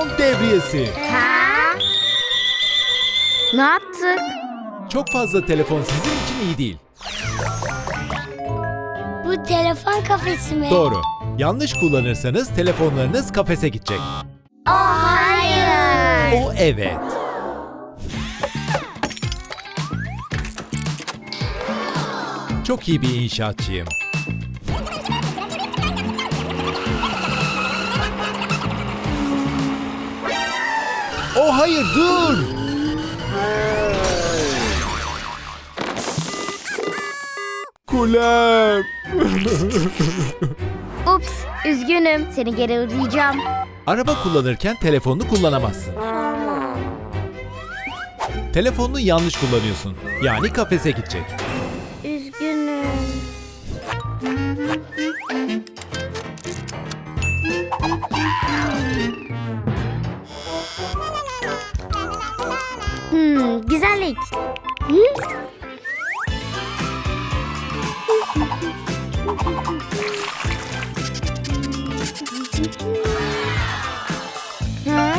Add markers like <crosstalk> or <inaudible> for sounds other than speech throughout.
Kong devriyesi. Ha? Ne yaptık? Çok fazla telefon sizin için iyi değil. Bu telefon kafesi mi? Doğru. Yanlış kullanırsanız telefonlarınız kafese gidecek. Oh hayır. O evet. Çok iyi bir inşaatçıyım. Oh hayır dur. Kulem. Ups, üzgünüm. Seni geri arayacağım. Araba kullanırken telefonunu kullanamazsın. Telefonunu yanlış kullanıyorsun. Yani kafese gidecek. Hı? Ha?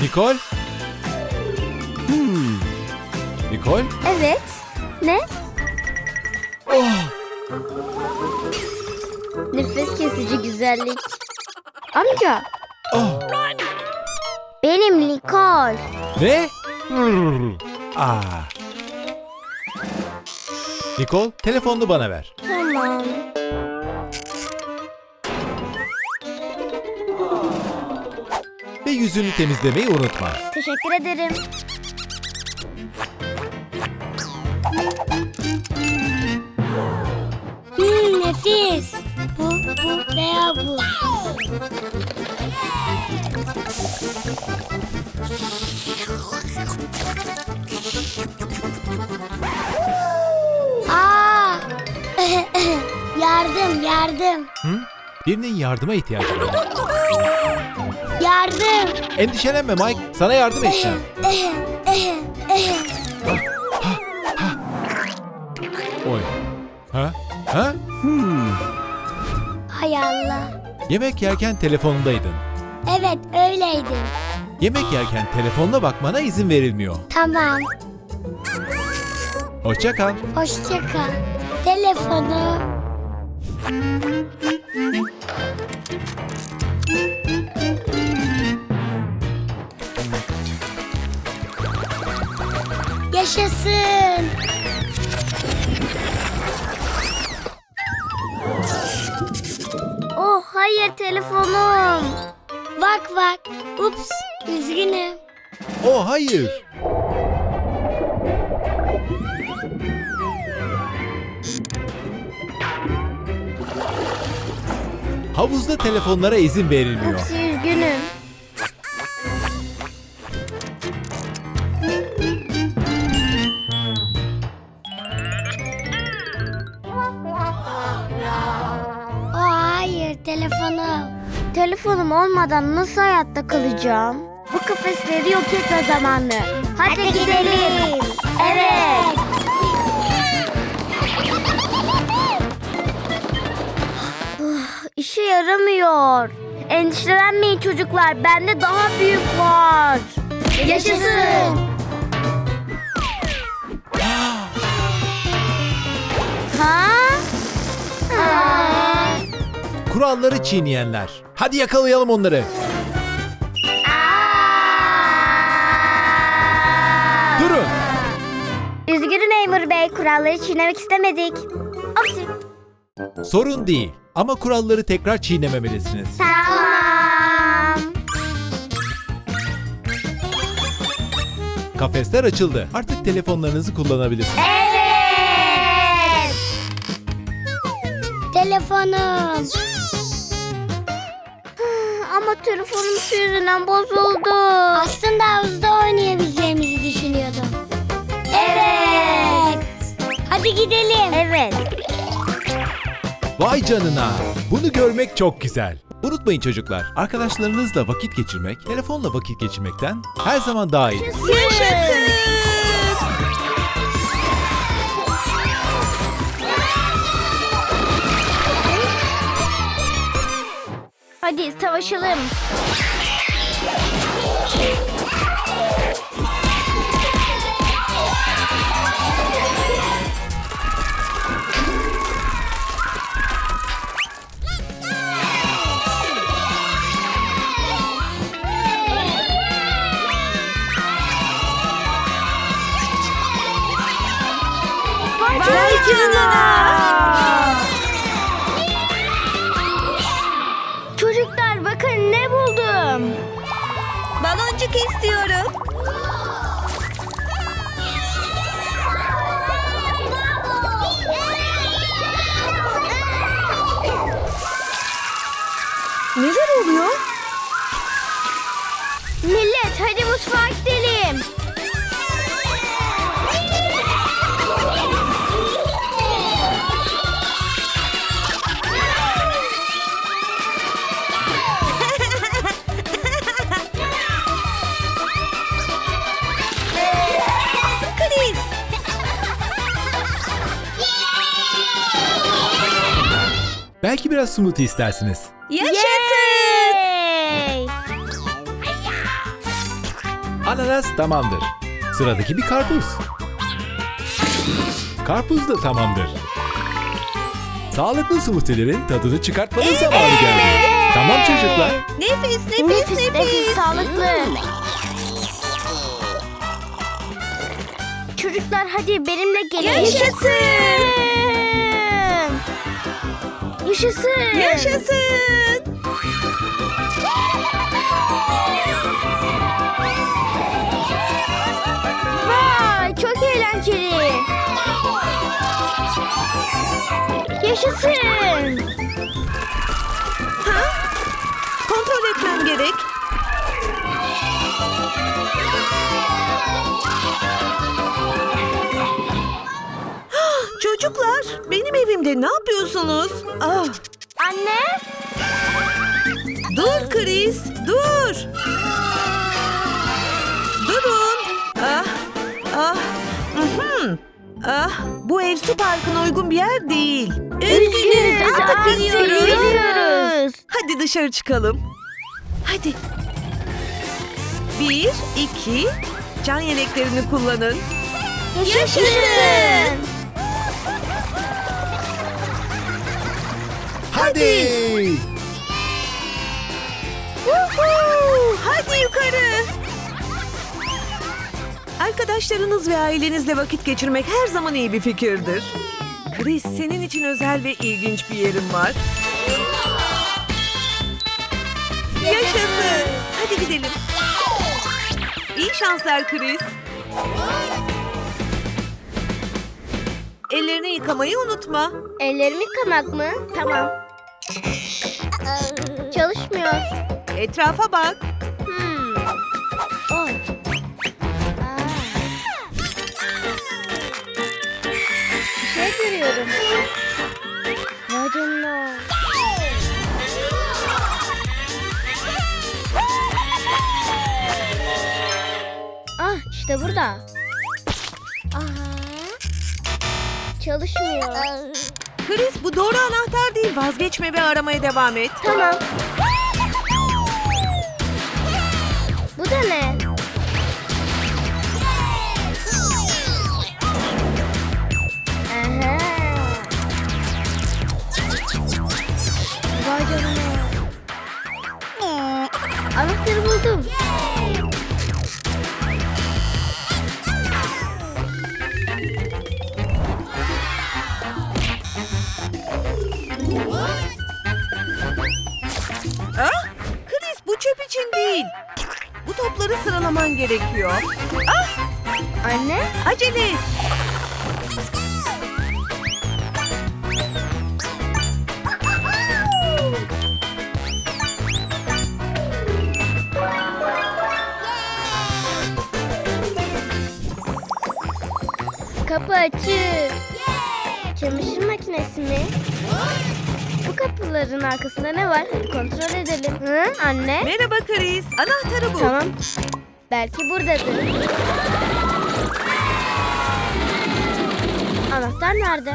Nikol? Hmm. Nikol? Evet. Ne? Oh, Nefes kesici güzellik. Amca, oh. benim Nikol. Ne? Aa. Nikol, telefonunu bana ver. Tamam. Ve yüzünü temizlemeyi unutma. Teşekkür ederim. Nefis. Bu, bu veya bu. Aa! <laughs> yardım, yardım. Hı? Birinin yardıma ihtiyacı var. Yardım. Endişelenme Mike, sana yardım edeceğim. <laughs> Yemek yerken telefonundaydın. Evet, öyleydi. Yemek yerken telefonuna bakmana izin verilmiyor. Tamam. Hoşça kal. Hoşça kal. Telefonu. Yaşasın. Hayır telefonum. Bak bak. Ups. Üzgünüm. Oh hayır. Havuzda telefonlara izin verilmiyor. Ups Olmadan nasıl hayatta kalacağım? Bu kafesleri yok etme zamanı. Hadi, gidelim. Evet. Ah, <sighs> İşe yaramıyor. Endişelenmeyin çocuklar. Bende daha büyük var. Yaşasın. Ha? Aa. Kuralları çiğneyenler. Hadi yakalayalım onları. Durun. Üzgünüm Memur Bey. Kuralları çiğnemek istemedik. Opsi. Sorun değil. Ama kuralları tekrar çiğnememelisiniz. Tamam. Kafesler açıldı. Artık telefonlarınızı kullanabilirsiniz. Evet. Telefonum. Ama telefonum yüzünden bozuldu. Aslında havuzda oynayabileceğimizi düşünüyordum. Evet. Hadi gidelim. Evet. Vay canına. Bunu görmek çok güzel. Unutmayın çocuklar, arkadaşlarınızla vakit geçirmek, telefonla vakit geçirmekten her zaman daha iyi. Yaşasın. Hadi savaşalım. Belki biraz smoothie istersiniz. Yaşasın. Yay! Ananas tamamdır. Sıradaki bir karpuz. Karpuz da tamamdır. Sağlıklı smoothie'lerin tadını çıkartmanın zamanı geldi. Tamam çocuklar. Nefis nefis Nefis nefis. nefis sağlıklı. Çocuklar hadi benimle gelin. Yaşasın. Yaşasın. Yaşasın. Vay çok eğlenceli. Yaşasın. Kontrol etmem gerek. Evimde ne yapıyorsunuz? Ah, Anne. dur Chris, dur. Durun. Ah, ah, mhm. ah, bu ev su parkına uygun bir yer değil. Üzgünüz, artık iniyoruz. Hadi dışarı çıkalım. Hadi. Bir, iki, can yeleklerini kullanın. Yaşasın. Hadi. Woohoo! Hadi yukarı. Arkadaşlarınız ve ailenizle vakit geçirmek her zaman iyi bir fikirdir. Chris, senin için özel ve ilginç bir yerim var. Yaşasın. Hadi gidelim. İyi şanslar Chris. Ellerini yıkamayı unutma. Ellerimi yıkamak mı? Tamam. Çalışmıyor. Etrafa bak. Hmm. Aa. Bir şey görüyorum. Vay canına. Ah işte burada. Aha. Çalışmıyor. Chris bu doğru anahtar değil. Vazgeçme ve aramaya devam et. Tamam. Bu da ne? Gerekiyor. Ah, Anne? acele et. Kapı açık. Çamaşır makinesi mi? Bu kapıların arkasında ne var? Hadi kontrol edelim. Hı, anne? Merhaba Chris. Anahtarı bu. Tamam. Belki buradadır. Anahtar nerede?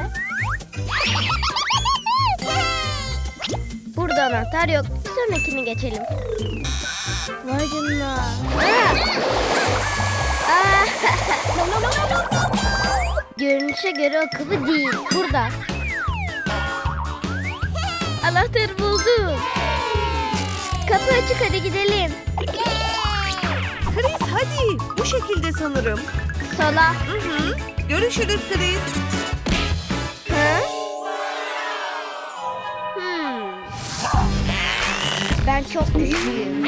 Burada anahtar yok. sonrakini geçelim. Vay canına. <laughs> Görünüşe göre o kapı değil. Burada. Anahtarı buldum. Kapı açık hadi gidelim. Bu şekilde sanırım. Sola. Hı hı. Görüşürüz Chris. Hı? Hmm. Ben çok güçlüyüm.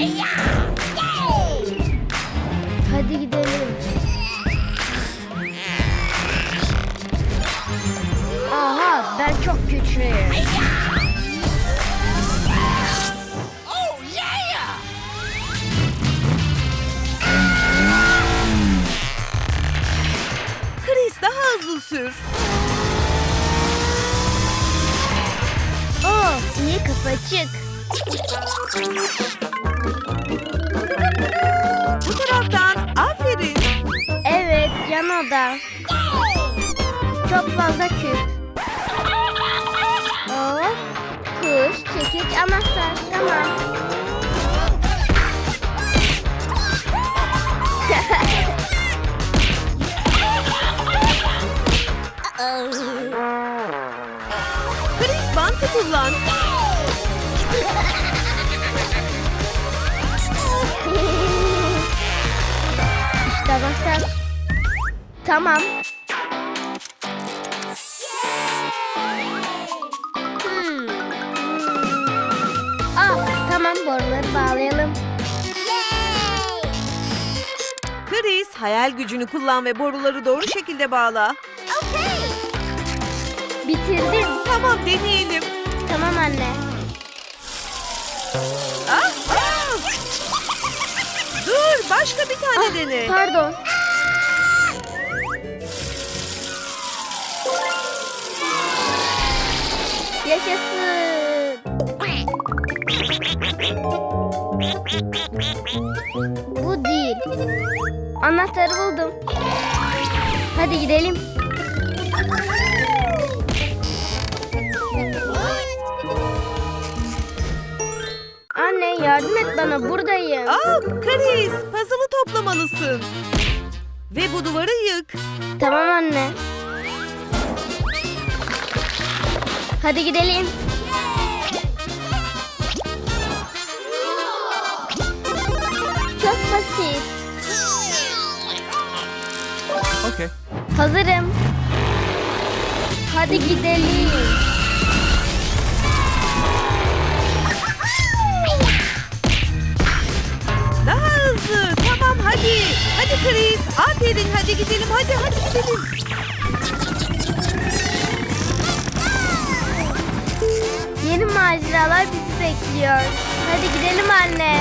Hadi gidelim. Hızlı sür. Oh iyi kapı açık. Bu taraftan. Aferin. Evet yan oda. Çok fazla küp. Hop. Kuş, çekiç, anahtar. Tamam. Kullan. işte anahtar. Tamam. Hmm. Ah, tamam boruları bağlayalım. Chris hayal gücünü kullan ve boruları doğru şekilde bağla. Bitirdim. Tamam deneyelim. Tamam anne. Ah, ah! Dur başka bir tane dene. Pardon. Yaşasın. Bu değil. Anahtarı buldum. Hadi gidelim. Anne yardım et bana buradayım. Aa, Chris puzzle'ı toplamalısın. Ve bu duvarı yık. Tamam anne. Hadi gidelim. Çok basit. Okay. Hazırım. Hadi gidelim. Tamam hadi. Hadi Chris. Aferin hadi gidelim hadi hadi gidelim. Yeni maceralar bizi bekliyor. Hadi gidelim anne.